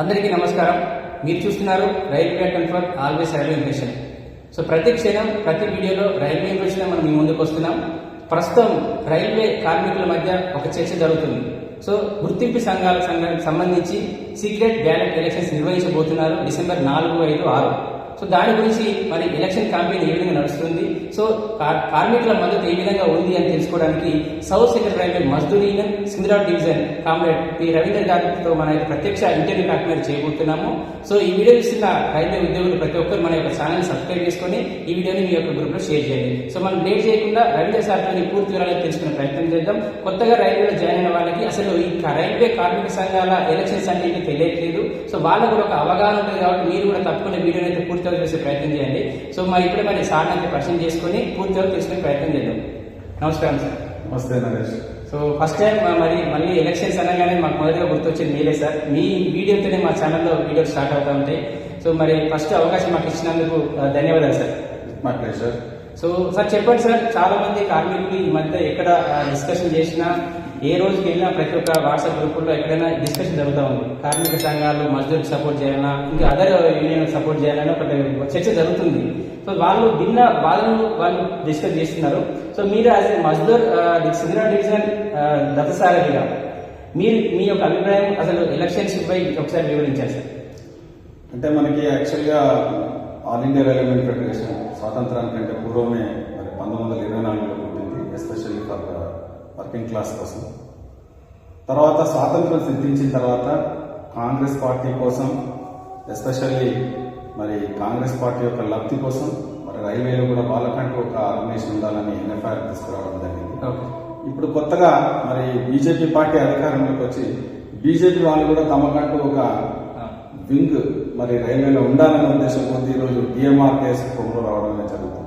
అందరికీ నమస్కారం. మీరు చూస్తున్నారు railway confer always railway information so ప్రతి క్షణం ప్రతి వీడియోలో రైల్వే ఇన్ఫర్మేషన్ మనం మీ ముందుకు వస్తున్నాం. ప్రస్తుతం రైల్వే కార్మికుల మధ్య ఒక చర్చ జరుగుతుంది. సో గుర్తింపు సంఘాల సంఘానికి సంబంధించి సీక్రెట్ బ్యాలెట్ ఎలక్షన్స్ నిర్వహించబోతున్నారు డిసెంబర్ నాలుగు ఐదు ఆరు. సో దాని గురించి మరి ఎలక్షన్ క్యాంపెయిన్ ఏ విధంగా నడుస్తుంది? సో కార్మికుల మద్దతు ఏ విధంగా ఉంది అని తెలుసుకోవడానికి south central railway Mazdoor union Secunderabad division comrade P. Ravindra గారితో మన యొక్క ప్రత్యక్ష ఇంటర్వ్యూ కార్యక్రమం చేయబోతున్నాము. సో ఈ వీడియో ఇస్తున్న రైల్వే ఉద్యోగులు ప్రతి ఒక్కరు మన యొక్క ఛానల్ సబ్స్క్రైబ్ చేసుకొని ఈ వీడియోని మీ యొక్క గ్రూప్లో షేర్ చేయండి. సో మనం లేట్ చేయకుండా రవీంద్ర సార్తో పూర్తి వివరాలు తెలుసుకునే ప్రయత్నం చేద్దాం. కొత్తగా రైల్వేలో జాయిన్ అయిన వాళ్ళకి అసలు ఈ రైల్వే కార్మిక సంఘాల ఎలక్షన్స్ అంటే తెలియట్లేదు. సో వాళ్ళకు కూడా ఒక అవగాహన ఉంటుంది కాబట్టి మీరు కూడా తప్పకుండా వీడియోని అయితే పూర్తిగా చూసే ప్రయత్నం చేయండి. సో మరి ఇప్పుడే మరి సార్ని అయితే పరిచయం చేసుకొని పూర్తిగా తెలుసుకునే ప్రయత్నం చేద్దాం. నమస్కారం సార్. నమస్తే నరేష్. సో ఫస్ట్ టైం మరి మళ్ళీ ఎలక్షన్స్ అనగానే మాకు మొదటిగా గుర్తొచ్చింది మీరే సార్. మీ వీడియోతోనే మా ఛానల్లో వీడియోలు స్టార్ట్ అవుతూ ఉంటాయి. సో మరి ఫస్ట్ అవకాశం మాకు ఇచ్చినందుకు ధన్యవాదాలు సార్. మా ప్లేజర్ సో సార్ చెప్పండి సార్. చాలా మంది కార్మికులు ఈ మధ్య ఎక్కడ డిస్కషన్ చేసినా ఏ రోజుకి వెళ్ళినా ప్రతి ఒక్క వాట్సాప్ గ్రూపుల్లో ఎక్కడైనా డిస్కషన్ జరుగుతూ ఉంది. కార్మిక సంఘాలు మజ్దూర్కి సపోర్ట్ చేయాలన్నా ఇంకా అదర్ యూనియన్ సపోర్ట్ చేయాలన్నా ఒక చర్చ జరుగుతుంది. సో వాళ్ళు భిన్న బాధలను వాళ్ళు డిస్కస్ చేస్తున్నారు. సో మీరు యాజ్ ఏ మజ్దూర్ సిద్ధిరా డివిజన్ దత్తసారథిగా మీరు మీ యొక్క అభిప్రాయం అసలు ఎలక్షన్స్ పై ఒకసారి వివరించారు సార్. అంటే మనకి యాక్చువల్గా ఆల్ ఇండియా రైల్వే ఫెడరేషన్ స్వాతంత్రానికంటే పూర్వమే మరి పంతొమ్మిది వందల ఇరవై నాలుగులో పుట్టింది ఎస్పెషల్లీ ఫర్ వర్కింగ్ క్లాస్ కోసం. తర్వాత స్వాతంత్రం సిద్ధించిన తర్వాత కాంగ్రెస్ పార్టీ కోసం ఎస్పెషల్లీ మరి కాంగ్రెస్ పార్టీ యొక్క లబ్ధి కోసం మరి రైల్వేలో కూడా వాళ్ళకంటూ ఒక ఆర్గనైజేషన్ ఉండాలని ఎన్ఎఫ్ఐఆర్ తీసుకురావడం జరిగింది. ఇప్పుడు కొత్తగా మరి బీజేపీ పార్టీ అధికారంలోకి వచ్చి బీజేపీ వాళ్ళు కూడా తమకంటూ ఒక వింగ్ మరి రైల్వేలో ఉండాలనే ఉద్దేశం కొద్ది ఈరోజు డిఎంఆర్కేఎస్ కొమ్ములు రావడం జరుగుతుంది.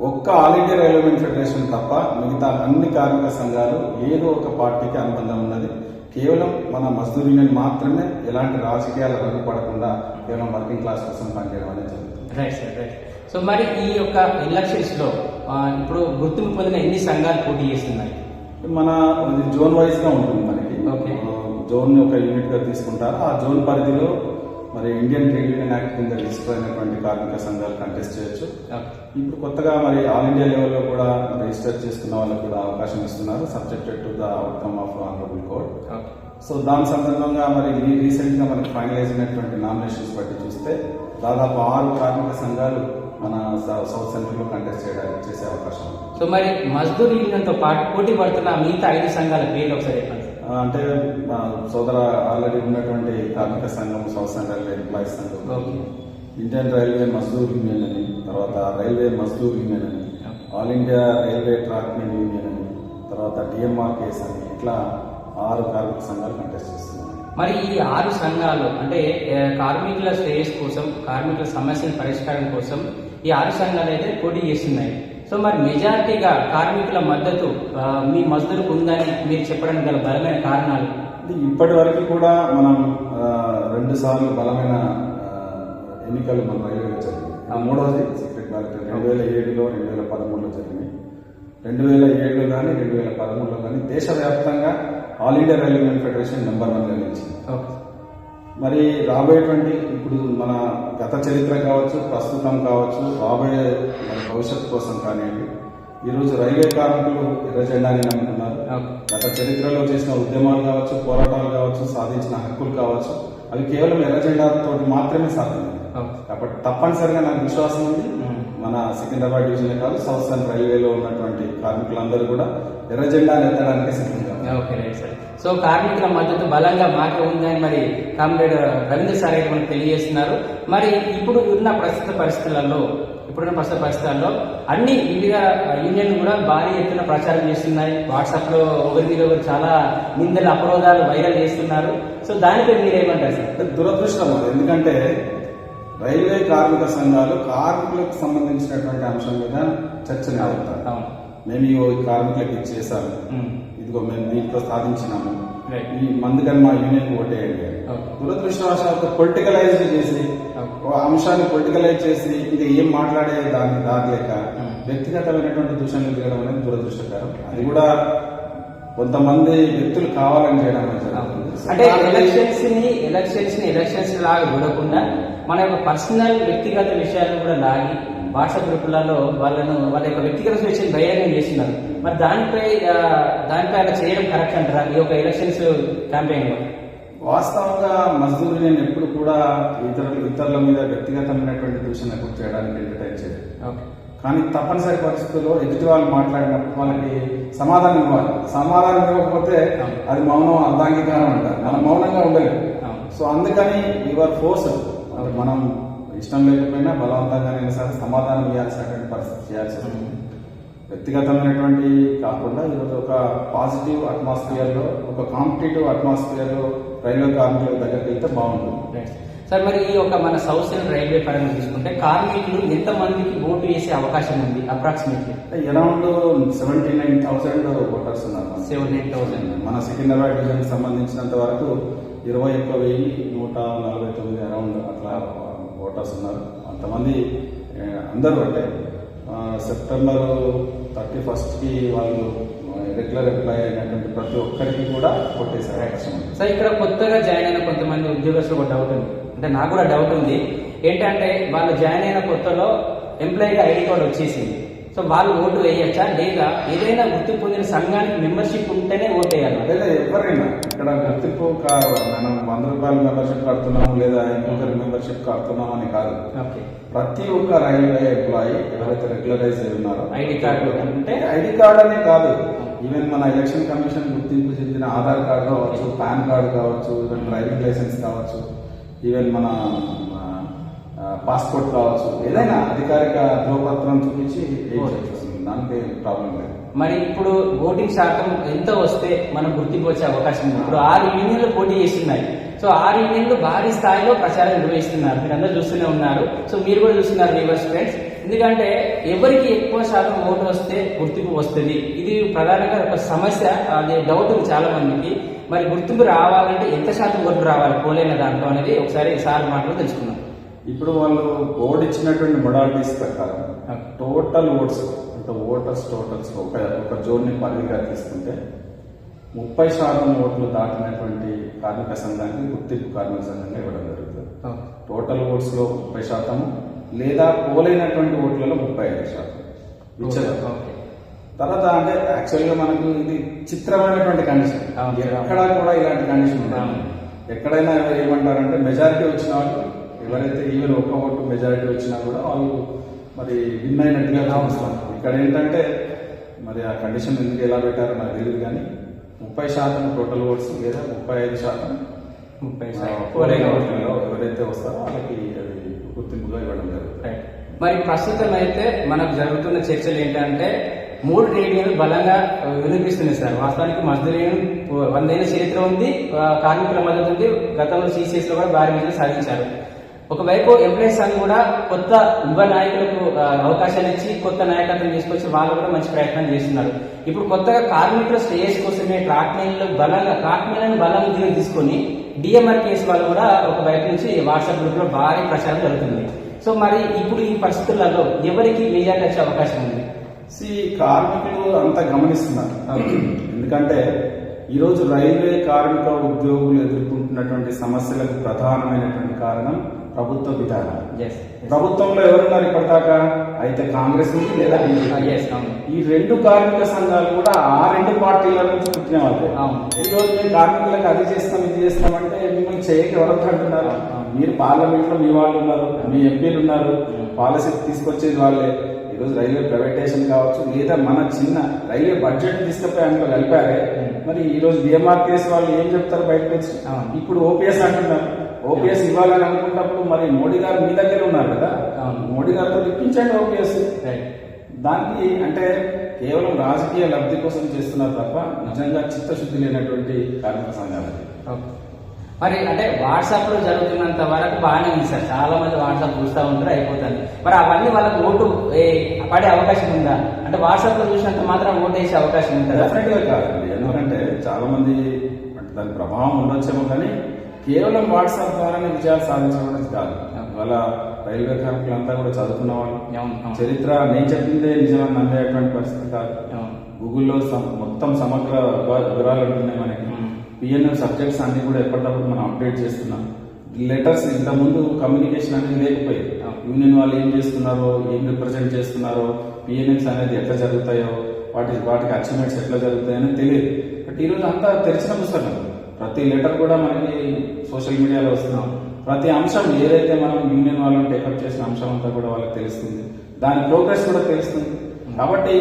ఒక్క ఆల్ ఇండియా రైల్వే ఫెడరేషన్ తప్ప మిగతా అన్ని కార్మిక సంఘాలు ఏదో ఒక పార్టీకి అనుబంధం ఉన్నది. కేవలం మన మజ్దూర్ యూనియన్ మాత్రమే ఎలాంటి రాజకీయాలు పడకుండా కేవలం వర్కింగ్ క్లాస్ కోసం పనిచేయడం అనేది జరుగుతుంది. రైట్ సార్ రైట్ సో మరి ఈ యొక్క ఎలక్షన్స్లో ఆ, ఇప్పుడు గుర్తింపు పొందిన ఎన్ని సంఘాలు పోటీ చేస్తున్నాయి? మన జోన్ వైజ్గా ఉంటుంది మనకి. ఓకే. జోన్ని ఒక యూనిట్గా తీసుకుంటారు. ఆ జోన్ పరిధిలో మరి ఇండియన్ ట్రేడ్ యూనియన్ యాక్ట్ కింద రిజిస్టర్ అయినటువంటి కార్మిక సంఘాలు కంటెస్ట్ చేయొచ్చు. ఇప్పుడు కొత్తగా మరి ఆల్ ఇండియా లెవెల్లో కూడా రిజిస్టర్ చేసుకున్న వాళ్ళకు కూడా అవకాశం ఇస్తున్నారు subjected to the outcome of honourable okay. So దాని సందర్భంగా మరి రీసెంట్గా మనకి ఫైనలైజ్ అయినటువంటి నామినేషన్స్ బట్టి చూస్తే దాదాపు ఆరు కార్మిక సంఘాలు మన సౌత్ సెంట్రల్లో కంటెస్ట్ చేయడానికి చేసే అవకాశం సో మరి మజ్దూర్ యూనియన్తో పాటు పోటీ పడుతున్న మిగతా ఐదు సంఘాల పేర్లు ఒకసారి అంటే మా సోదర ఆల్రెడీ ఉన్నటువంటి కార్మిక సంఘం సెంట్రల్ ఎంప్లాయీస్ సంఘం. ఇండియన్ రైల్వే మజ్దూర్ యూనియన్ అని తర్వాత రైల్వే మజ్దూర్ యూనియన్ అని all India railway trackmen union అని తర్వాత డిఎంఆర్కేస్ అని ఇట్లా ఆరు కార్మిక సంఘాలు కంటెస్ట్ చేస్తున్నాయి మరి ఈ ఆరు సంఘాలు అంటే కార్మికుల శ్రేయస్ కోసం కార్మికుల సమస్యల పరిష్కారం కోసం ఈ ఆరు సంఘాలు అయితే పోటీ చేస్తున్నాయి. సో మరి మెజారిటీగా కార్మికుల మద్దతు మీ మజ్దూర్కు ఉందని మీరు చెప్పడానికి గల బలమైన కారణాలు? ఇప్పటి వరకు కూడా మనం రెండు సార్లు బలమైన ఎన్నికలు మన రైల్వేలో జరిగింది ఆ మూడవది సీక్రెట్ బ్యాలెట్ రెండు వేల ఏడులో రెండు వేల పదమూడులో జరిగింది రెండు వేల ఏడులో కానీ రెండు వేల పదమూడులో కానీ దేశవ్యాప్తంగా all India railway federation number వన్గా నిలిచింది. మరి రాబోయేటువంటి ఇప్పుడు మన గత చరిత్ర కావచ్చు ప్రస్తుతం కావచ్చు రాబోయే మన భవిష్యత్తు కోసం కానివ్వండి ఈరోజు రైల్వే కార్మికులు ఎర్ర జెండాని నమ్ముతున్నారు. గత చరిత్రలో చేసిన ఉద్యమాలు కావచ్చు పోరాటాలు కావచ్చు సాధించిన హక్కులు కావచ్చు అవి కేవలం ఎర్ర జెండాతో మాత్రమే సాధ్యమైంది. కాబట్టి తప్పనిసరిగా నాకు విశ్వాసం ఉంది. మన సికింద్రాబాద్ డివిజన్ కాదు సౌత్ రైల్వేలో ఉన్నటువంటి కార్మికులందరూ కూడా ఎర్ర జెండాను ఎత్తడానికి సిద్ధంగా. ఓకే రైట్ సార్ సో కార్మికుల మద్దతు బలంగా మాకే ఉందని మరి కామ్రేడ్ రవీంద్ర సార్ అయితే మనకు తెలియజేస్తున్నారు. మరి ఇప్పుడు ఉన్న ప్రస్తుత పరిస్థితులలో ఇప్పుడున్న ప్రస్తుత పరిస్థితుల్లో అన్ని వివిధ యూనియన్ కూడా భారీ ఎత్తున ప్రచారం చేస్తున్నాయి. వాట్సాప్లో ఒకరి మీద ఒకరు చాలా నిందలు అపరోధాలు వైరల్ చేస్తున్నారు. సో దానిపై మీరేమంటారు సార్? దురదృష్టం ఎందుకంటే రైల్వే కార్మిక సంఘాలు కార్మికులకు సంబంధించినటువంటి అంశం మీద చర్చ అవును మేము ఈ కార్మికులకు ఉమ్. ఇదిగో మేము దీంట్లో సాధించినాము. ఈ మందుకని మా యూనియన్ ఓటేయండి. దురదృష్టవశాత్తు పొలిటికలైజ్ చేసి అంశాన్ని పొలిటికలైజ్ చేసి ఇది ఏం మాట్లాడే దానికి దారి లేక Hmm. వ్యక్తిగతమైనటువంటి దూషణలు దిగడం అనేది దురదృష్టకరం అది కూడా కొంతమంది వ్యక్తులు కావాలని చేయడం. అంటే ఎలక్షన్స్ని ఎలక్షన్స్ని ఎలక్షన్స్ లాగా చూడకుండా మన యొక్క పర్సనల్ వ్యక్తిగత విషయాలను కూడా లాగి వాట్సాప్ గ్రూపులలో వాళ్ళను వాళ్ళ యొక్క వ్యక్తిగత విషయం బహిరంగం చేస్తున్నారు. మరి దానిపై దానిపై అలా చేయడం కరెక్ట్ అంటారా? ఈ యొక్క ఎలక్షన్స్ క్యాంపెయిన్లో? వాస్తవంగా మజ్దూర్ నేను ఎప్పుడు కూడా ఇతరులు ఇతరుల మీద వ్యక్తిగతమైనటువంటి దూషణ చేయడానికి ఎంటర్టైన్ కానీ తప్పనిసరి పరిస్థితుల్లో ఎదుటి వాళ్ళు మాట్లాడినప్పుడు వాళ్ళకి సమాధానం ఇవ్వాలి. సమాధానం ఇవ్వకపోతే అది మౌనం అర్ధాంగీకారం అంటారు. మనం మౌనంగా అవును. సో అందుకని యువర్ ఫోర్స్ మనం ఇష్టం లేకపోయినా బలవంతంగానైనా సరే సమాధానం ఇవ్వాల్సినటువంటి పరిస్థితి చేయాల్సి వస్తుంది వ్యక్తిగతమైనటువంటి కాకుండా ఈరోజు ఒక పాజిటివ్ అట్మాస్ఫియర్లో ఒక కాంపిటేటివ్ అట్మాస్ఫియర్లో రైల్వే కార్మికుల దగ్గరికి వెళ్తే బాగుంటుంది. సార్ మరి ఈ యొక్క మన సౌత్ రైల్వే పరంగా చూసుకుంటే కార్మికులు ఎంత మందికి ఓటు వేసే అవకాశం ఉంది approximately? Around seventy nine thousand voters ఉన్నారు సెవెన్ ఎయిట్ థౌసండ్. మన సికింద్రాబాద్ డివిజన్కి సంబంధించినంత వరకు ఇరవై ఒక్క వెయ్యి నూట నలభై తొమ్మిది అరౌండ్ అట్లా ఓటర్స్ ఉన్నారు. అంతమంది అందరూ అంటే సెప్టెంబర్ థర్టీ ఫస్ట్కి వాళ్ళు రెగ్యులర్ ఎంప్లాయ్ అయినటువంటి ప్రతి ఒక్కరికి కూడా ఓటేసే అవకాశం ఉంది. సార్ ఇక్కడ కొత్తగా జాయిన్ అయిన కొంతమంది ఉద్యోగస్తులు ఒక డౌట్ ఉంది. అంటే నాకు కూడా డౌట్ ఉంది. ఏంటంటే వాళ్ళు జాయిన్ అయిన కొత్తలో ఎంప్లాయీగా ఐడి కార్డు వచ్చేసింది. సో వాళ్ళు ఓటు వేయచ్చా? లేదా ఏదైనా వృత్తి పొందిన సంఘానికి మెంబర్షిప్ ఉంటేనే ఓటు వేయాలి? లేదా ఎవరైనా ఇక్కడ గుర్తింపు మనం వంద రూపాయల మెంబర్షిప్ కడుతున్నాం లేదా ఇంకొకరి మెంబర్షిప్ కడుతున్నాం అని కాదు. ప్రతి ఒక్క రైల్వే ఎంప్లాయీ ఎవరైతే రెగ్యులరైజ్ అయి ఉన్నారో ఐడి కార్డు ఉంటే? ఐడి కార్డ్ అనే కాదు. ఈవెన్ మన ఎలక్షన్ కమిషన్ గుర్తింపు చెందిన ఆధార్ కార్డు కావచ్చు పాన్ కార్డు కావచ్చు ఈవెన్ డ్రైవింగ్ లైసెన్స్ కావచ్చు ఈవెన్ మన పాస్పోర్ట్ కావచ్చు ఏదైనా అధికారిక ధ్రువపత్రం చూపించి. దానికి ప్రాబ్లం లేదు. మరి ఇప్పుడు ఓటింగ్ శాతం ఎంత వస్తే మనం గుర్తింపు వచ్చే అవకాశం ఉంది? ఇప్పుడు ఆరు యూనియన్లు పోటీ చేస్తున్నాయి. సో ఆరు యూనియన్లు భారీ స్థాయిలో ప్రచారం నిర్వహిస్తున్నారు. మీరు అందరూ చూస్తూనే ఉన్నారు. సో మీరు కూడా చూస్తున్నారు వ్యూవర్స్ ఫ్రెండ్స్ ఎందుకంటే ఎవరికి ఎక్కువ శాతం ఓటు వస్తే గుర్తింపు వస్తుంది? ఇది ప్రధానంగా ఒక సమస్య అది డౌట్ ఉంది చాలా మందికి మరి గుర్తింపు రావాలంటే ఎంత శాతం ఓటు రావాలి? పోలైన దాంట్లో అనేది ఒకసారి సార్ మాటలు తెలుసుకుందాం. ఇప్పుడు వాళ్ళు బోర్డు ఇచ్చినటువంటి మొడాలిటీస్ ప్రకారం. టోటల్ ఓట్స్ అంటే ఓటర్స్ టోటల్స్ ఒక ఒక జోన్ని పరిధిగా తీసుకుంటే ముప్పై శాతం ఓట్లు దాటినటువంటి కార్మిక సంఘానికి గుర్తింపు కార్మిక సంఘంగా ఇవ్వడం జరుగుతుంది. టోటల్ ఓట్స్లో ముప్పై శాతం లేదా పోలైనటువంటి ఓట్లలో ముప్పై ఐదు శాతం. తర్వాత అంటే యాక్చువల్గా మనకు ఇది చిత్రమైనటువంటి కండిషన్. ఎక్కడా కూడా ఇలాంటి కండిషన్ అవును. ఎక్కడైనా ఏమంటారంటే మెజారిటీ వచ్చిన వాళ్ళు ఎవరైతే ఈవెన్ ఒక్క ఓటు మెజారిటీ వచ్చినా కూడా వాళ్ళు మరి విన్ అయినట్టుగా చూపిస్తారు. ఇక్కడ ఏంటంటే మరి ఆ కండిషన్ ఎందుకు ఎలా పెట్టారో నాకు తెలియదు కానీ ముప్పై శాతం టోటల్ ఓట్స్ లేదా ముప్పై ఐదు శాతం ముప్పై శాతం. ఎవరైతే వస్తారో వాళ్ళకి అది గుర్తింపుగా ఇవ్వడం జరుగుతుంది. మరి ప్రస్తుతం అయితే మనకు జరుగుతున్న చర్చలు ఏంటంటే మూడు రేడియోలు బలంగా వినిపిస్తున్నాయి సార్. వాస్తవానికి మజ్దూర్ యూనియన్ పో- వందేళ్ళ చరిత్ర ఉంది కార్మికుల మద్దతు ఉంది. గతంలో సిసిఎస్లో కూడా భారీ విజయం సాధించారు. ఒకవైపు ఎంప్లాయీస్ సంఘ్ కూడా కొత్త యువ నాయకులకు అవకాశాలు ఇచ్చి కొత్త నాయకత్వం తీసుకొచ్చి వాళ్ళు కూడా మంచి ప్రయత్నం చేస్తున్నారు. ఇప్పుడు కొత్తగా కార్మికుల శ్రేయస్ కోసమే ట్రాక్ మెయిన్లు బలంగా ట్రాక్ మెయిన్ బలం దీన్ని తీసుకొని డిఎంఆర్ కేసు వాళ్ళు కూడా ఒక వైపు నుంచి వాట్సాప్ గ్రూప్లో భారీ ప్రచారం జరుగుతుంది. సో మరి ఇప్పుడు ఈ పరిస్థితులలో ఎవరికి మెజార్టీ వచ్చే అవకాశం ఉంది? సి కార్మికులు అంతా గమనిస్తున్నారు. ఎందుకంటే ఈరోజు రైల్వే కార్మిక ఉద్యోగులు ఎదుర్కొంటున్నటువంటి సమస్యలకు ప్రధానమైనటువంటి కారణం ప్రభుత్వ విధానం. ప్రభుత్వంలో ఎవరున్నారు ఇప్పటిదాకా? అయితే కాంగ్రెస్ ఉంది లేదా అవును. ఈ రెండు కార్మిక సంఘాలు కూడా ఆ రెండు పార్టీల నుంచి పుట్టిన వాళ్ళే. అవును. ఈ రోజు మేము కార్మికులకు అది చేస్తాం ఇది చేస్తామంటే మిమ్మల్ని చేయక ఎవరు అంటున్నారు? మీరు పార్లమెంట్లో మీ వాళ్ళు ఉన్నారు మీ ఎంపీలు ఉన్నారు పాలసీ తీసుకొచ్చేది వాళ్ళే. ఈ రోజు రైల్వే ప్రైవేటైజేషన్ కావచ్చు లేదా మన చిన్న రైల్వే బడ్జెట్ తీసుకుపోయి అందులో కలిపారే. మరి ఈ రోజు డిఎంఆర్టీఎస్ వాళ్ళు ఏం చెప్తారు బయటకు వచ్చి. ఇప్పుడు ఓపీఎస్ అంటున్నారు. ఓపీఎస్ ఇవ్వాలని అనుకున్నప్పుడు మరి మోడీ గారు మీ దగ్గర ఉన్నారు కదా. మోడీ గారితో ఇప్పించండి ఓపీఎస్ రైట్ దానికి అంటే కేవలం రాజకీయ లబ్ధి కోసం చేస్తున్నారు తప్ప నిజంగా చిత్తశుద్ధి లేనటువంటి కార్మిక సంఘాలు. మరి అంటే వాట్సాప్లో జరుగుతున్నంత వరకు బాగానే ఉంది సార్. చాలా మంది వాట్సాప్ చూస్తూ ఉంటారు అయిపోతుంది మరి అవన్నీ వాళ్ళకి ఓటు ఏ, పడే అవకాశం ఉందా? అంటే వాట్సాప్లో చూసినంత మాత్రం ఓటు వేసే అవకాశం ఉంటుందా డెఫినెట్గా కాదండి. ఎందుకంటే చాలా మంది దాని ప్రభావం ఉండొచ్చేమో కానీ కేవలం వాట్సాప్ ద్వారానే విజయాలు సాధించడం కాదు ఇవాళ రైల్వే కార్మికులంతా కూడా చదువుకున్న వాళ్ళు. చరిత్ర నేను చెప్పిందే నిజమని నమ్మేటువంటి పరిస్థితి కాదు. గూగుల్లో మొత్తం సమగ్ర వివరా- వివరాలు ఉంటున్నాయి మనకి. పిఎన్ఎం సబ్జెక్ట్స్ అన్ని కూడా ఎప్పటికప్పుడు మనం అప్డేట్ చేస్తున్నాం లెటర్స్ ఇంత ముందు కమ్యూనికేషన్ అనేది లేకపోయేది ఆ. యూనియన్ వాళ్ళు ఏం చేస్తున్నారో ఏం రిప్రజెంట్ చేస్తున్నారో పిఎన్ఎంస్ అనేది ఎట్లా జరుగుతాయో వాటి వాటికి అచీవ్మెంట్స్ ఎట్లా జరుగుతాయని తెలియదు బట్ ఈరోజు అంతా తెరిచిన పుస్తకం ప్రతి లెటర్ కూడా మనకి సోషల్ మీడియాలో వస్తున్నాం. ప్రతి అంశం ఏదైతే మనం యూనియన్ వాళ్ళని టేకప్ చేసిన అంశం అంతా కూడా వాళ్ళకి తెలుస్తుంది. దాని ప్రోగ్రెస్ కూడా తెలుస్తుంది. కాబట్టి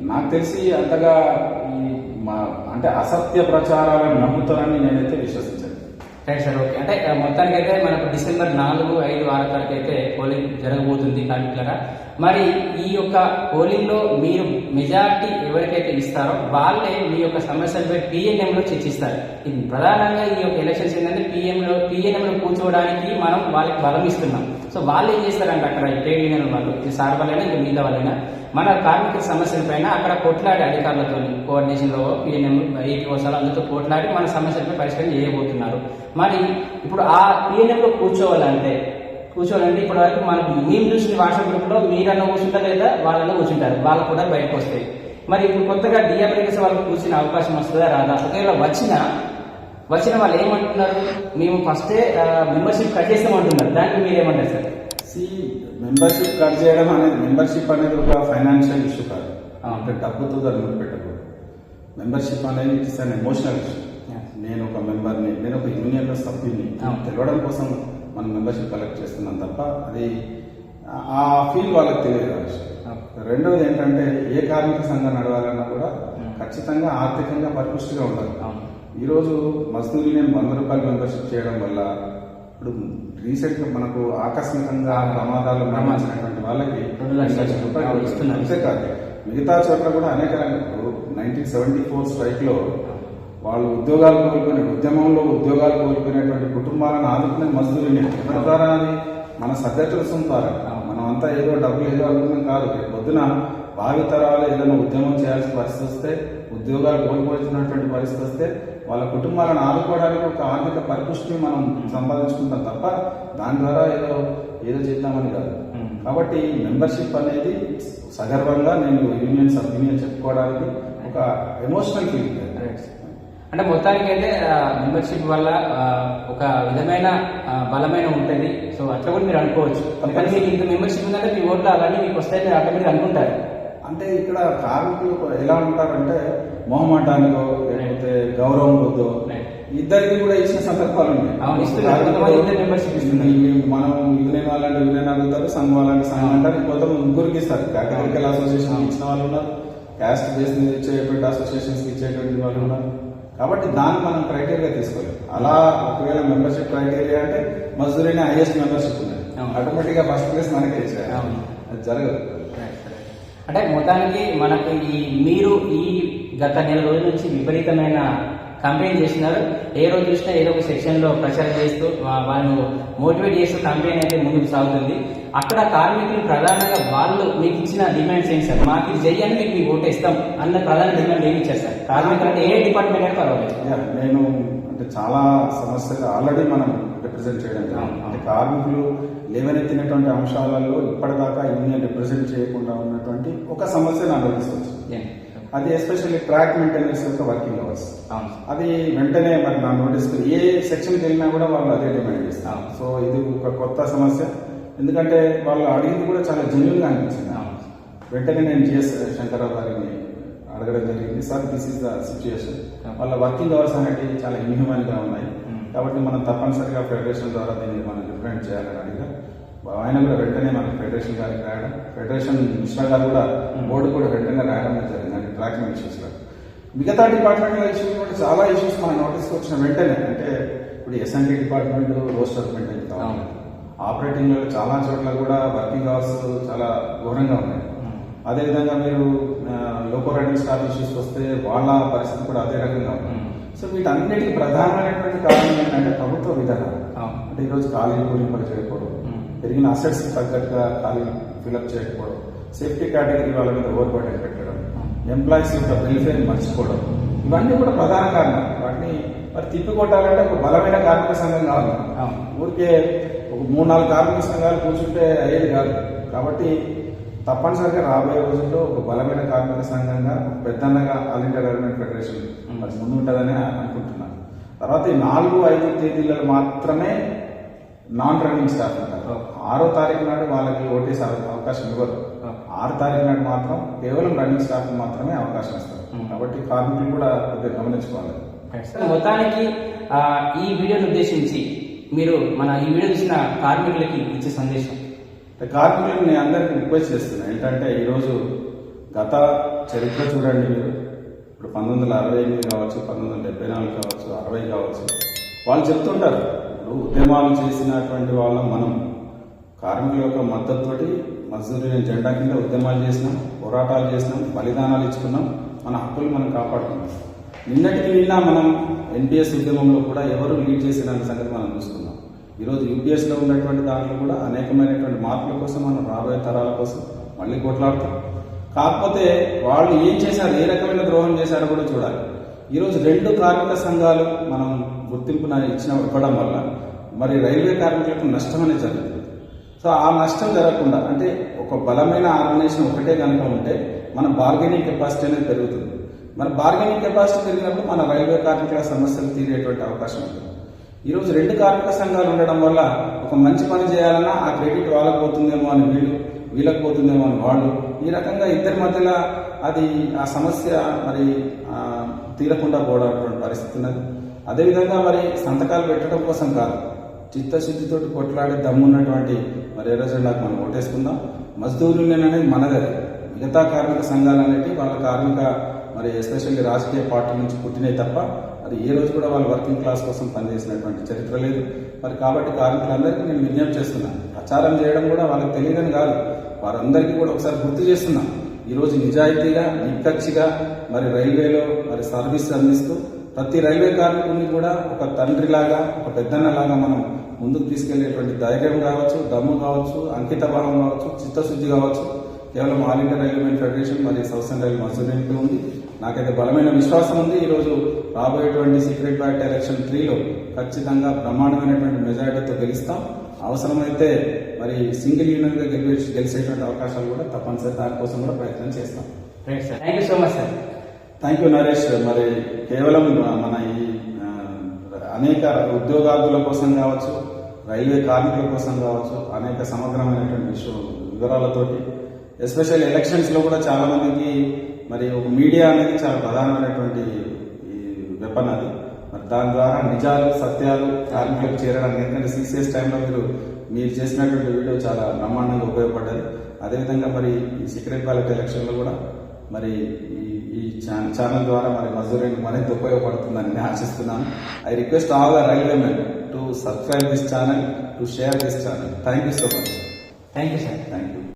నాకు తెలిసి అంతగా మా అంటే అసత్య ప్రచారాలను నమ్ముతారని నేనైతే విశ్వసించాను. రైట్ సార్ ఓకే అంటే మొత్తానికి మొత్తానికైతే మనకు డిసెంబర్ నాలుగు ఐదు ఆరు తారీఖు అయితే పోలింగ్ జరగబోతుంది కార్మికులరా. మరి ఈ యొక్క పోలింగ్లో మీరు మెజార్టీ ఎవరికైతే ఇస్తారో వాళ్ళే మీ యొక్క సమస్యలపై పిఎన్ఎంలో చర్చిస్తారు. ఇది ప్రధానంగా ఈ యొక్క ఎలక్షన్స్ ఏంటంటే పిఎన్ఎం మనం వాళ్ళకి బలం ఇస్తున్నాం. సో వాళ్ళు ఏం చేస్తారంటే అక్కడ ట్రేడ్ యూనియన్ వాళ్ళు ఈ సార్ వాళ్ళైనా ఇంకా మిగతా వాళ్ళైనా మన కార్మిక సమస్యల పైన అక్కడ కొట్లాడి అధికారులతో కోఆర్డినేషన్లో పిఎన్ఎం పిఎన్ఎం ఏపీఓసాలు అందరితో కొట్లాడి మన సమస్యలపై పరిష్కారం చేయబోతున్నారు. మరి ఇప్పుడు ఆ పిఎన్ఎంలో కూర్చోవాలంటే కూర్చోవాలంటే ఇప్పటి వరకు మనకు మేము చూసిన వాట్సాప్ గ్రూప్లో మీరన్నా కూర్చుంటారు లేదా వాళ్ళన్నా కూర్చుంటారు? వాళ్ళు కూడా బయటకు వస్తాయి. మరి ఇప్పుడు కొత్తగా డిఆర్ఎస్ వాళ్ళకి కూర్చునే అవకాశం వస్తుందా రాదా? ఒకవేళ వచ్చినా వచ్చిన వాళ్ళు ఏమంటున్నారు మేము ఫస్టే మెంబర్షిప్ కట్ చేస్తామంటున్నారు దానికి మీరు ఏమంటారు సార్ సి మెంబర్షిప్ కట్ చేయడం అనేది మెంబర్షిప్ అనేది ఒక ఫైనాన్షియల్ ఇష్యూ కాదు. అంటే డబ్బుతో దాన్ని ముడిపెట్టకూడదు మెంబర్షిప్ అనేది ఇట్స్ అన్ ఎమోషనల్ ఇష్యూ. నేను ఒక మెంబర్ని నేను ఒక యూనియన్లో సభ్యుని. తెలవడం కోసం మనం మెంబర్షిప్ కలెక్ట్ చేస్తున్నాం తప్ప అది ఆ- ఫీల్ వాళ్ళకి తెలియదు. రెండవది ఏంటంటే ఏ కార్మిక సంఘం నడవాలన్నా కూడా. ఖచ్చితంగా ఆర్థికంగా పరిపుష్టిగా ఉండాలి ఈరోజు మజ్దూర్ యూనియన్ వంద రూపాయలు మెంబర్షిప్ చేయడం వల్ల ఇప్పుడు రీసెంట్గా మనకు ఆకస్మికంగా ప్రమాదాలు మరణించినటువంటి వాళ్ళకి రెండు లక్షల రూపాయలు ఇస్తున్నారు. అంతేకాదు మిగతా చోట్ల కూడా అనేక రంగాలు నైన్టీన్ సెవెంటీ ఫోర్ స్ట్రైక్లో వాళ్ళు ఉద్యోగాలు కోల్పోయిన ఉద్యమంలో ఉద్యోగాలు కోల్పోయినటువంటి కుటుంబాలను ఆదుకునే మజ్దూర్ యూనియన్ ఎవరి ద్వారా అది మన సభ్యత్వ ద్వారా మనం అంతా ఏదో డబ్బులు ఏదో అనుకున్నాం కాదు. పొద్దున భావితరాలు ఏదైనా ఉద్యమం చేయాల్సిన పరిస్థితి వస్తే ఉద్యోగాలు కోల్పోతున్నటువంటి పరిస్థితి వస్తే వాళ్ళ కుటుంబాలను ఆదుకోవడానికి ఒక ఆర్థిక పరిపుష్టిని మనం సంపాదించుకుంటాం తప్ప దాని ద్వారా ఏదో ఏదో చేద్దామని కాదు. కాబట్టి మెంబర్షిప్ అనేది సగర్వంగా నేను యూనియన్ సభ్యుని అని చెప్పుకోవడానికి ఒక ఎమోషనల్ ఫీలింగ్ Right. అంటే మొత్తానికి అయితే మెంబర్షిప్ వల్ల ఒక విధమైన బలమైన ఉంటుంది. సో అట్లా కూడా మీరు అనుకోవచ్చు. కానీ మీకు ఇంత మెంబర్షిప్ ఉందంటే మీ ఓట్లు అవన్నీ మీకు వస్తాయి మీరు ఆటోమేటిక్ అనుకుంటారు. అంటే ఇక్కడ కార్మికులు ఎలా ఉంటారంటే మొహమాటానికో గౌరవం Right. ఇద్దరికి కూడా ఇచ్చిన సందర్భాలు ఉన్నాయి. మనం యూనియన్ వాళ్ళంటే యూనియన్ అడుగుతారు సంఘం వాళ్ళంటే సంఘం అంటారు. కొంతమంది ముగ్గురికి ఇస్తారు. అగ్రికల్చర్ అసోసియేషన్ ఇచ్చిన వాళ్ళు ఉన్నారు. క్యాస్ట్ బేస్ మీద ఇచ్చేటువంటి అసోసియేషన్స్ ఇచ్చేటువంటి వాళ్ళు ఉన్నారు. కాబట్టి దాన్ని మనం క్రైటీరియా తీసుకోలేదు అలా ఒకవేళ మెంబర్షిప్ క్రైటీరియా అంటే మజూరిని హైయెస్ట్ మెంబర్షిప్ ఉన్నది. అవును. ఆటోమేటిక్గా ఫస్ట్ ప్లేస్ మనకే ఇచ్చారు. జరగదు. అంటే మొత్తానికి మనకు ఈ మీరు ఈ గత నెల రోజుల నుంచి విపరీతమైన కంపెయిన్ చేస్తున్నారు. ఏ రోజు చూసినా ఏదో ఒక సెక్షన్లో ప్రచారం చేస్తూ వాళ్ళు మోటివేట్ చేస్తూ కంపెయిన్ అయితే ముందుకు సాగుతుంది. అక్కడ కార్మికులు ప్రధానంగా వాళ్ళు మీకు ఇచ్చిన డిమాండ్స్ ఏంటి సార్? మాకు ఇది చెయ్యని మీకు మీకు ఓటు ఇస్తాం అన్న ప్రధాన డిమాండ్ ఏమి ఇచ్చారు సార్? కార్మికులు అంటే ఏ డిపార్ట్మెంట్ అయినా పర్వాలేదు. నేను అంటే చాలా సమస్యలు ఆల్రెడీ మనం రిప్రజెంట్ చేయడం. అంటే కార్మికులు లేవనెత్తినటువంటి అంశాలలో ఇప్పటిదాకా యూనియన్ రిప్రజెంట్ చేయకుండా ఉన్నటువంటి ఒక సమస్య నా నోటీస్ వచ్చింది Yeah. అది ఎస్పెషల్లీ ట్రాక్ మెయింటెనెన్స్ యొక్క వర్కింగ్ అవర్స్ అది వెంటనే మరి నా నోటీస్ ఏ సెక్షన్కి వెళ్ళినా కూడా వాళ్ళు అదే డిమాండ్ చేస్తారు. సో ఇది ఒక కొత్త సమస్య. ఎందుకంటే వాళ్ళు అడిగింది కూడా చాలా జెన్యున్గా అనిపించింది. వెంటనే నేను జిఎస్ శంకర్రావు గారిని అడగడం జరిగింది. Sir this is the situation వాళ్ళ వర్కింగ్ అవర్స్ అనేవి చాలా ఇన్హ్యూమన్గా ఉన్నాయి. Hmm. కాబట్టి మనం తప్పనిసరిగా ఫెడరేషన్ ద్వారా దీన్ని మనం ఇంప్లిమెంట్ చేయాలని అడిగా ఆయన కూడా వెంటనే మన ఫెడరేషన్ గారికి రాయడం ఫెడరేషన్ మిశ్రా గారు కూడా బోర్డు కూడా వెంటనే రాయడం జరిగింది. అంటే ఇష్యూస్లో మిగతా డిపార్ట్మెంట్ల ఇష్యూస్ కూడా చాలా ఇష్యూస్ మన నోటీస్కి వచ్చిన వెంటనే అంటే ఇప్పుడు ఎస్ఎన్టీ డిపార్ట్మెంట్ రోస్టర్ మెయింటైన్ కావాలి ఆపరేటింగ్లో చాలా చోట్ల కూడా వర్కింగ్ అవర్స్ చాలా ఘోరంగా ఉన్నాయి. అదేవిధంగా మీరు లోకో రైడింగ్ స్టాఫ్ ఇష్యూస్ వస్తే వాళ్ళ పరిస్థితి కూడా అదే రకంగా ఉంది. సో వీటన్నిటికీ ప్రధానమైనటువంటి కారణం ఏంటంటే ప్రభుత్వ విధానం. అంటే ఈరోజు ఖాళీలు కూలింపలు చేయకపోవడం Hmm. పెరిగిన అసెట్స్ తగ్గట్టుగా ఖాళీలు ఫిలప్ చేయకపోవడం సేఫ్టీ కేటగిరీ వాళ్ళ మీద ఓవర్ బర్డెన్ పెట్టడం ఎంప్లాయీస్ యొక్క వెల్ఫేర్ మర్చిపోవడం ఇవన్నీ కూడా ప్రధాన కారణాలు వాటిని మరి తిప్పికొట్టాలంటే ఒక బలమైన కార్మిక సంఘం కావాలి. ఊరికే ఒక మూడు నాలుగు కార్మిక సంఘాలు కూర్చుంటే అయ్యేది కాదు. కాబట్టి తప్పనిసరిగా రాబోయే రోజుల్లో ఒక బలమైన కార్మిక సంఘంగా ఒక పెద్దన్నగా ఆల్ ఇండియా గవర్నమెంట్ ఫెడరేషన్ మరి ముందుంటుందని అనుకుంటున్నాను. తర్వాత ఈ నాలుగు ఐదు తేదీలలో మాత్రమే నాన్ రన్నింగ్ స్టాఫ్ ఉంటారు ఆరో తారీఖు నాడు వాళ్ళకి ఓటేసే అవ- అవకాశం ఇవ్వరు. ఆరు తారీఖు నాడు మాత్రం కేవలం రన్నింగ్ స్టాఫ్ మాత్రమే అవకాశం ఇస్తారు. కాబట్టి కార్మికులు కూడా కొద్దిగా గమనించుకోవాలి. మొత్తానికి ఈ వీడియోను ఉద్దేశించి మీరు మన ఈ వీడియో చూసిన కార్మికులకి ఇచ్చే సందేశం. అంటే కార్మికులను నేను అందరికీ రిక్వెస్ట్ చేస్తున్నాను ఏంటంటే ఈరోజు గత చరిత్ర చూడండి మీరు. ఇప్పుడు పంతొమ్మిది వందల అరవై ఎనిమిది కావచ్చు పంతొమ్మిది వందల డెబ్బై నాలుగు కావచ్చు అరవై కావచ్చు. వాళ్ళు చెప్తుంటారు. ఉద్యమాలు చేసినటువంటి వాళ్ళం మనం. కార్మికుల యొక్క మద్దతుతోటి మజ్దూరి జెండా కింద ఉద్యమాలు చేసినాం పోరాటాలు చేసినాం బలిదానాలు ఇచ్చుకున్నాం మన హక్కులు మనం కాపాడుకున్నాం. నిన్నటికి నిన్న మనం ఎన్పిఎస్ ఉద్యమంలో కూడా ఎవరు లీడ్ చేసిన సంగతి మనం చూసుకున్నాం. ఈరోజు యూపీఎస్లో ఉన్నటువంటి దాంట్లో కూడా అనేకమైనటువంటి మార్పుల కోసం మనం రాబోయే తరాల కోసం మళ్ళీ కొట్లాడతాం. కాకపోతే వాళ్ళు ఏం చేశారు ఏ రకమైన ద్రోహం చేశారో కూడా చూడాలి. ఈరోజు రెండు కార్మిక సంఘాలు మనం గుర్తింపున ఇచ్చిన ఇవ్వడం వల్ల మరి రైల్వే కార్మికులకు నష్టం అనేది జరుగుతుంది. సో ఆ నష్టం జరగకుండా అంటే ఒక బలమైన ఆర్గనైజేషన్ ఒకటే కనుక ఉంటే మన బార్గెనింగ్ కెపాసిటీ అనేది పెరుగుతుంది. మన బార్గెనింగ్ కెపాసిటీ పెరిగినప్పుడు మన రైల్వే కార్మికుల సమస్యలు తీరేటువంటి అవకాశం ఉంటుంది. ఈరోజు రెండు కార్మిక సంఘాలు ఉండడం వల్ల ఒక మంచి పని చేయాలన్నా ఆ క్రెడిట్ వాళ్ళకు పోతుందేమో అని వీళ్ళు వీళ్ళకి పోతుందేమో అని వాళ్ళు ఈ రకంగా ఇద్దరి మధ్యలో అది ఆ సమస్య మరి తీరకుండా పోవడం పరిస్థితి ఉన్నది. అదేవిధంగా మరి సంతకాలు పెట్టడం కోసం కాదు. చిత్తశుద్ధితోటి కొట్లాడే దమ్మున్నటువంటి మరి ఎర్రజెండాకు మనం ఓటేసుకుందాం. మజ్దూర్ యూనియన్ అనేది మనదే. మిగతా కార్మిక సంఘాలు అనేవి వాళ్ళ కార్మిక మరి ఎస్పెషల్లీ రాజకీయ పార్టీ నుంచి పుట్టినాయి తప్ప అది ఏ రోజు కూడా వాళ్ళు వర్కింగ్ క్లాస్ కోసం పనిచేసినటువంటి చరిత్ర లేదు. మరి కాబట్టి కార్మికులందరికీ నేను విజ్ఞప్తి చేస్తున్నాను ప్రచారం చేయడం కూడా వాళ్ళకి తెలియదని కాదు. వారందరికీ కూడా ఒకసారి గుర్తు చేస్తున్నాం. ఈరోజు నిజాయితీగా నిక్కచ్చిగా మరి రైల్వేలో మరి సర్వీస్ అందిస్తూ ప్రతి రైల్వే కార్మికుడిని కూడా ఒక తండ్రిలాగా ఒక పెద్దన్నలాగా మనం ముందుకు తీసుకెళ్ళేటువంటి ధైర్యం కావచ్చు దమ్ము కావచ్చు అంకిత భావం కావచ్చు చిత్తశుద్ధి కావచ్చు. కేవలం ఆల్ ఇండియా రైల్వే ఫెడరేషన్ మరియు సౌసన్ రైల్వే మసూరికి ఉంది. నాకైతే బలమైన విశ్వాసం ఉంది. ఈరోజు రాబోయేటువంటి సీక్రెట్ బ్యాట్ ఎలక్షన్ త్రీలో ఖచ్చితంగా బ్రహ్మాండమైనటువంటి మెజారిటీతో గెలుస్తాం. అవసరమైతే మరి సింగిల్ యూనియన్గా గెలిపే గెలిచేటువంటి అవకాశాలు కూడా తప్పనిసరి దానికోసం కూడా ప్రయత్నం చేస్తాం. Right sir thank you so much sir thank you Naresh మరి కేవలం మన ఈ అనేక ఉద్యోగార్థుల కోసం కావచ్చు రైల్వే కార్మికుల కోసం కావచ్చు అనేక సమగ్రమైనటువంటి విషయం వివరాలతోటి ఎస్పెషల్ ఎలక్షన్స్లో కూడా చాలామందికి మరి ఒక మీడియా అనేది చాలా ప్రధానమైనటువంటి ఈ వెపన్ అది. మరి దాని ద్వారా నిజాలు సత్యాలు కార్మికులకు చేరడానికి ఎందుకంటే సీసీఎస్ టైంలో మీరు మీరు చేసినటువంటి వీడియో చాలా బ్రహ్మాండంగా ఉపయోగపడ్డది. అదేవిధంగా మరి ఈ సీక్రెట్ బ్యాలెట్ ఎలక్షన్లో కూడా మరి ఈ ఈ ఛానల్ ఛానల్ ద్వారా మరి మజూరీకి మరింత ఉపయోగపడుతుందని నేను ఆశిస్తున్నాను. I request all the railway men to subscribe this channel to share this channel thank you so much thank you sir thank you